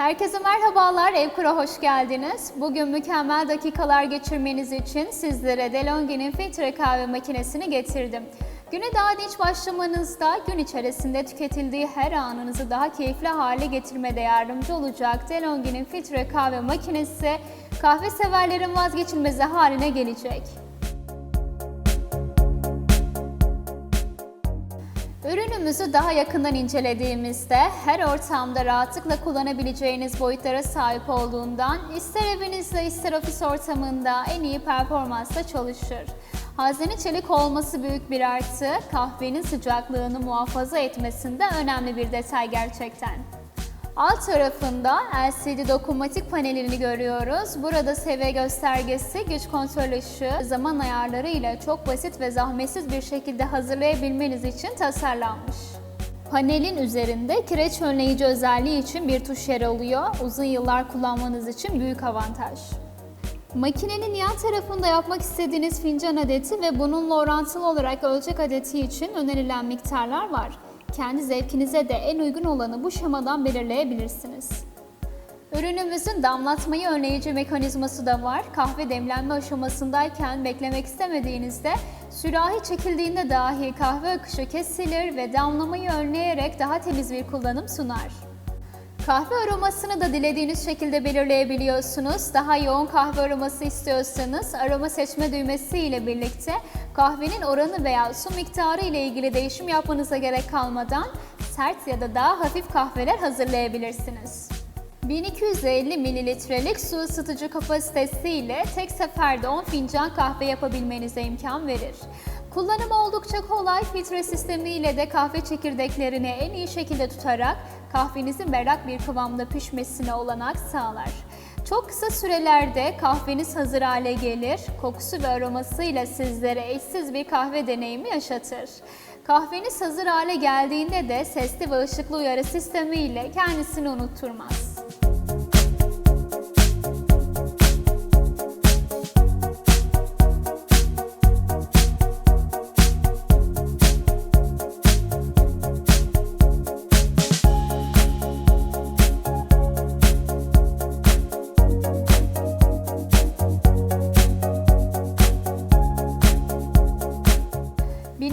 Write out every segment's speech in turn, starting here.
Herkese merhabalar, Evkura hoş geldiniz. Bugün mükemmel dakikalar geçirmeniz için sizlere DeLonghi'nin filtre kahve makinesini getirdim. Güne daha dinç başlamanızda gün içerisinde tüketildiği her anınızı daha keyifli hale getirmede yardımcı olacak DeLonghi'nin filtre kahve makinesi kahve severlerin vazgeçilmezi haline gelecek. Ürünümüzü daha yakından incelediğimizde her ortamda rahatlıkla kullanabileceğiniz boyutlara sahip olduğundan ister evinizde ister ofis ortamında en iyi performansla çalışır. Hazne çelik olması büyük bir artı, kahvenin sıcaklığını muhafaza etmesinde önemli bir detay gerçekten. Alt tarafında LCD dokunmatik panelini görüyoruz. Burada seviye göstergesi, güç kontrol ışığı, zaman ayarları ile çok basit ve zahmetsiz bir şekilde hazırlayabilmeniz için tasarlanmış. Panelin üzerinde kireç önleyici özelliği için bir tuş yer alıyor. Uzun yıllar kullanmanız için büyük avantaj. Makinenin yan tarafında yapmak istediğiniz fincan adeti ve bununla orantılı olarak ölçek adeti için önerilen miktarlar var. Kendi zevkinize de en uygun olanı bu şemadan belirleyebilirsiniz. Ürünümüzün damlatmayı önleyici mekanizması da var. Kahve demlenme aşamasındayken beklemek istemediğinizde sürahi çekildiğinde dahi kahve akışı kesilir ve damlamayı önleyerek daha temiz bir kullanım sunar. Kahve aromasını da dilediğiniz şekilde belirleyebiliyorsunuz. Daha yoğun kahve aroması istiyorsanız aroma seçme düğmesi ile birlikte kahvenin oranı veya su miktarı ile ilgili değişim yapmanıza gerek kalmadan sert ya da daha hafif kahveler hazırlayabilirsiniz. 1250 mililitrelik su ısıtıcı kapasitesi ile tek seferde 10 fincan kahve yapabilmenize imkan verir. Kullanımı oldukça kolay, filtre sistemi ile de kahve çekirdeklerini en iyi şekilde tutarak kahvenizin berrak bir kıvamda pişmesine olanak sağlar. Çok kısa sürelerde kahveniz hazır hale gelir, kokusu ve aromasıyla sizlere eşsiz bir kahve deneyimi yaşatır. Kahveniz hazır hale geldiğinde de sesli ve ışıklı uyarı sistemi ile kendisini unutturmaz.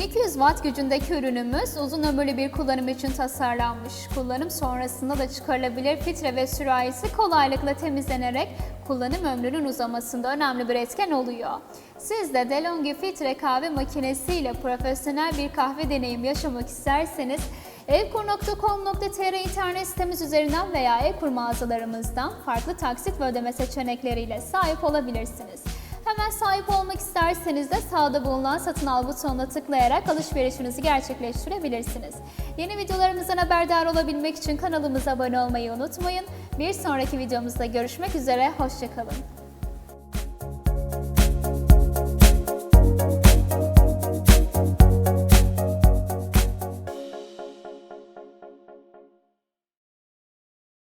...1200 watt gücündeki ürünümüz uzun ömürlü bir kullanım için tasarlanmış. Kullanım sonrasında da çıkarılabilir filtre ve sürahisi kolaylıkla temizlenerek kullanım ömrünün uzamasında önemli bir etken oluyor. Siz de DeLonghi filtre kahve makinesi ile profesyonel bir kahve deneyimi yaşamak isterseniz evkur.com.tr internet sitemiz üzerinden veya Evkur mağazalarımızdan farklı taksit ve ödeme seçenekleriyle sahip olabilirsiniz. Hemen sahip olmak isterseniz de sağda bulunan satın al butonuna tıklayarak alışverişinizi gerçekleştirebilirsiniz. Yeni videolarımızdan haberdar olabilmek için kanalımıza abone olmayı unutmayın. Bir sonraki videomuzda görüşmek üzere, hoşçakalın.